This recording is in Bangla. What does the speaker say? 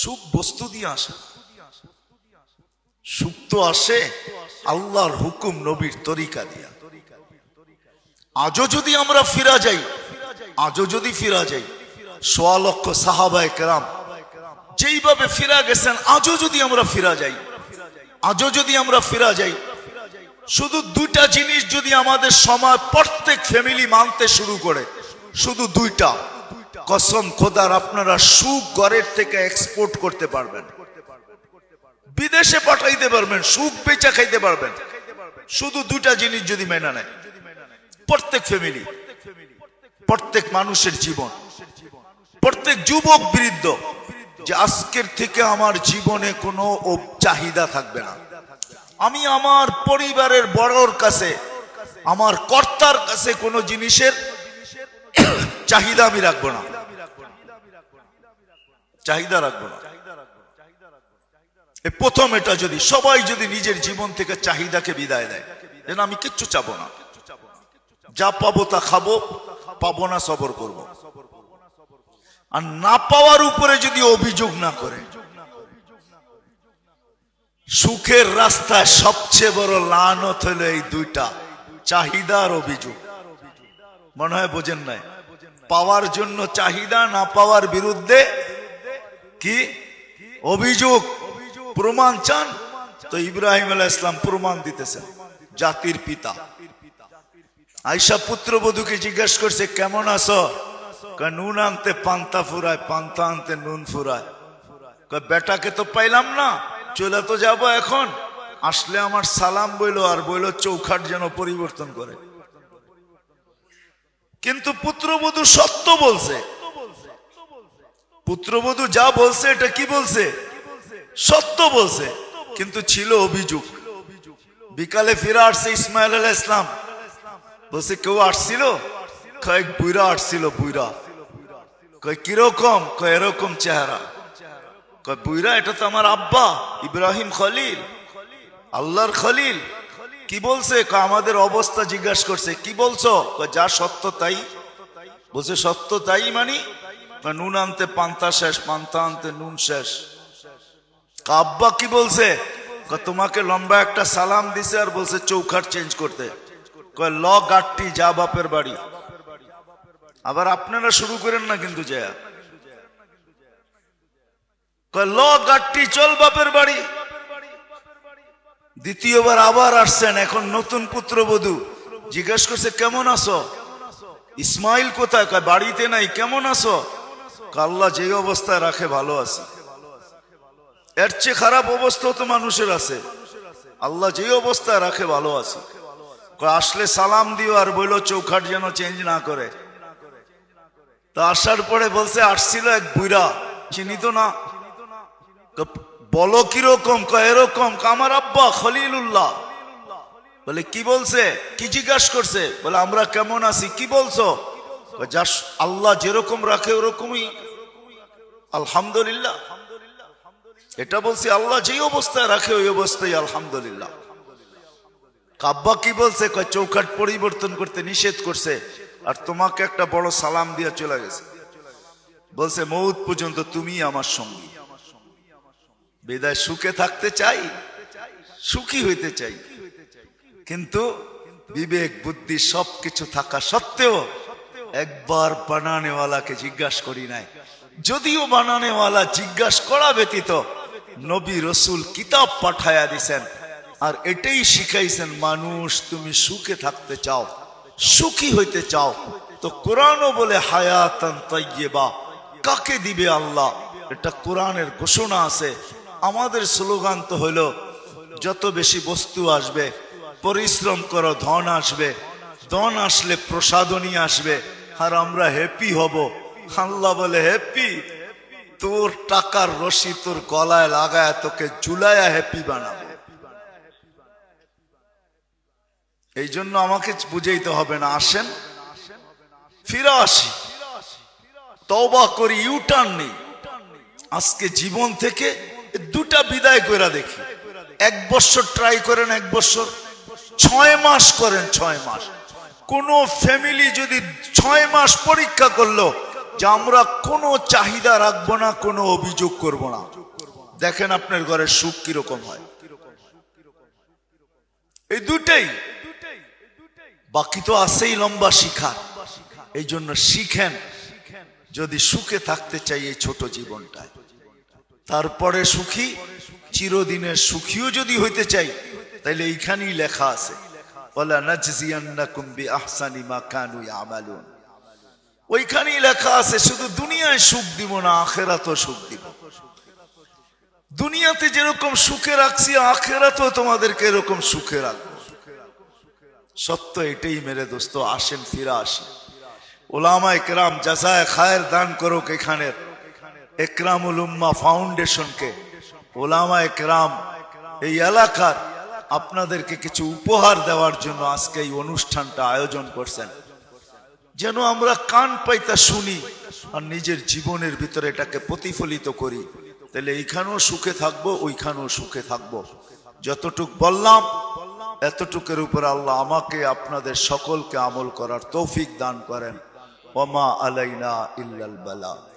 সুখ বস্তু দিয়ে আসে। সুখ তো আসে আল্লাহর হুকুম নবীর তরিকা দিয়া আজও যদি আমরা ফিরা যাই, আজও যদি ফিরা যাই, সোয়া লক্ষ সাহাবায় কেরাম যেইভাবে ফিরা গেছেন, আজও যদি আমরা ফিরা যাই, আজও যদি আমরা ফিরা যাই, শুধু দুইটা জিনিস যদি আমাদের সময় প্রত্যেক ফ্যামিলি মানতে শুরু করে, শুধু দুইটা কসম খোদার, আপনারা সুখ ঘরের থেকে এক্সপোর্ট করতে পারবেন। বিদেশে পাঠাইতে পারবেন, সুখ বেচা খাইতে পারবেন। শুধু দুটা জিনিস যদি মেনে নেয়। প্রত্যেক ফ্যামিলি প্রত্যেক মানুষের জীবন, প্রত্যেক যুবক বৃদ্ধ, যে আজকের থেকে আমার জীবনে কোনো চাহিদা থাকবে না। আমি আমার পরিবারের বড়র কাছে, আমার কর্তার কাছে কোনো জিনিসের চাহিদা আমি রাখব না। চাহিদা রাখব না। প্রথম এটা যদি, সবাই যদি নিজের জীবন থেকে চাহিদাকে বিদায় দেয় যেন আমি কিচ্ছু চাবো না। যা পাবো তা খাব, পাবো না সবর করব। আর না পাওয়ার উপরে যদি অভিযোগ না করে, সুখের রাস্তায় সবচেয়ে বড় লানত হলো এই দুইটা, চাহিদার অভিযোগ। মনে হয় বোঝেন নাই? পাওয়ার জন্য চাহিদা না পাওয়ার বিরুদ্ধে কি? অভিযোগ, প্রমাণ চান? তো ইব্রাহিম আলাহ ইসলাম প্রমাণ দিতেছেন, জাতির পিতা। আইসা পুত্রবধূকে জিজ্ঞেস করছে, কেমন আছো? নুন আনতে, পান্তা ফুরায়, পান্তা আনতে নুন ফুরায়। বেটাকে তো পাইলাম না, চলে তো যাব এখন। আসলে আমার সালাম বইলো, আর বইলো, চৌখাট যেন পরিবর্তন করে। কিন্তু পুত্রবধূ সত্য বলছে। পুত্রবধূ যা বলছে, এটা কি বলছে? সত্য বলছে। কিন্তু ছিল অভিযোগ। বিকালে ফিরে আসছে ইসমাইল আলাহ ইসলাম বলছে, কেউ আসছিল? কয়েক বুইরা আসছিল, বুইরা। কয়, কীরকম? কয়, এরকম চেহারা। কয়, বুইরা, এটা তো আমার আব্বা ইব্রাহিম খলিল। আল্লাহর খলিল। কি বলছে? আমাদের অবস্থা জিজ্ঞাসা করছে, কি বলছো? যা সত্য তাই। বলছে, সত্য তাই মানি? নুন আনতে পান্তা শেষ, পান্তা আনতে নুন শেষ। কাব্বা কি বলছে? তোমাকে লম্বা একটা সালাম দিছে আর বলছে চৌখাট চেঞ্জ করতে। ল গাটটি, যা বাপের বাড়ি। আবার আপনারা শুরু করেন না কিন্তু জয়া ল গাটটি, চল বাপের বাড়ি। দ্বিতীয়বার আবার আসছেন এখন নতুন পুত্রবধূ। জিজ্ঞেস করছে কেমন আছো? ইসমাইল কোথায়? কয় বাড়িতে নাই কেমন আছো? কয়, আল্লাহ যে অবস্থায় রাখে ভালো আছে। এর চেয়ে খারাপ অবস্থা তো মানুষের আছে। আল্লাহ যে অবস্থায় রাখে ভালো আছে। আসলে সালাম দিও আর বইলো চৌখাট যেন চেঞ্জ না করে। তা আসার পরে বলছে আসছিল এক বুইরা চিনি তো না বলো কীরকম এরকম আমার আব্বা খলিলুল্লাহ। বলে, কি বলছে? কি জিজ্ঞাসা করছে? বলে, আমরা কেমন আছি? কি বলছো? যা আল্লাহ যেরকম রাখে ওরকমই। আলহামদুলিল্লাহ। এটা বলছি, আল্লাহ যেই অবস্থায় রাখে ওই অবস্থায়, আলহামদুলিল্লাহ। কাব্বা কি বলছে? কয় চৌকাট পরিবর্তন করতে নিষেধ করছে, আর তোমাকে একটা বড় সালাম দিয়া চলে গেছে। বলছে, মৌত পর্যন্ত তুমি আমার সঙ্গী। বেদায় সুখে থাকতে চাই, সুখী হইতে চাই। কিন্তু বিবেক, বুদ্ধি সবকিছু থাকা সত্ত্বেও একবার বানানেওয়ালাকে জিজ্ঞাসা করি নাই। যদিও বানানেওয়ালা জিজ্ঞাসা করা ব্যতীত নবী রসুল কিতাব পাঠায়া দিছেন আর এটাই শিখাইছেন, মানুষ, তুমি সুখে থাকতে চাও, সুখী হইতে চাও, তো কোরআনও বলে হায়াতান তাইয়েবা কাকে দিবে আল্লাহ? এটা কোরআনের ঘোষণা আছে। আমাদের স্লোগান তো হলো যত বেশি বস্তু আসবে, পরিশ্রম করো, ধন আসবে। ধন আসলে প্রসাদনী আসবে। আর আমরা হ্যাপি হব। আল্লাহ বলে হ্যাপি তোর টাকার রশি তোর গলায় লাগায় তোকে জুলায়া হ্যাপি বানাবে। এই জন্য আমাকে বুঝাইতে হবে না, আসেন। ফিরে আসি। তবা করি ইউটার্ন নেই। আজকে জীবন থেকে দুটা বিদায় করে দেখি। এক বছর ট্রাই করেন, এক বছর। ছয় মাস করেন, ছয় মাস। কোন ফ্যামিলি যদি ছয় মাস পরীক্ষা করল, যে আমরা কোনো চাহিদা রাখব না, কোনো অভিযোগ করব না। দেখেন আপনার ঘরের সুখ কীরকম হয়। এই দুটাই বাকি তো আছেই লম্বা শিখা এই জন্য শিখেন, যদি সুখে থাকতে চাই এই ছোট জীবনটায়। তারপরে সুখী, চিরদিনের সুখীও যদি হইতে চাই, তাইলে এইখানেই লেখা আছে ওইখানেই লেখা আছে, শুধু দুনিয়ায় সুখ দিব না, আখেরাতও সুখ দিব। দুনিয়াতে যেরকম সুখে রাখছি, আখেরাতেও তোমাদেরকে এরকম সুখে রাখব। সত্য এটাই মেরে দোস্ত, আসেন, ফিরা আসেন ওলামা একরাম জাজায় খায়ের দান করুক এখানের। একরামুল উম্মা ফাউন্ডেশনকে, ওলামা একরাম এই এলাকার আপনাদেরকে কিছু উপহার দেওয়ার জন্য আজকে এই অনুষ্ঠানটা আয়োজন করছেন। যেন আমরা কান পাইতা শুনি আর নিজের জীবনের ভিতরে এটাকে প্রতিফলিত করি। তাহলে এইখানেও সুখে থাকব, ওইখানেও সুখে থাকব। যতটুক বললাম, এতটুকের উপর আল্লাহ আমাকে, আপনাদের সকলকে আমল করার তৌফিক দান করেন। ওমা আলাইনা ইল্লাল বালা।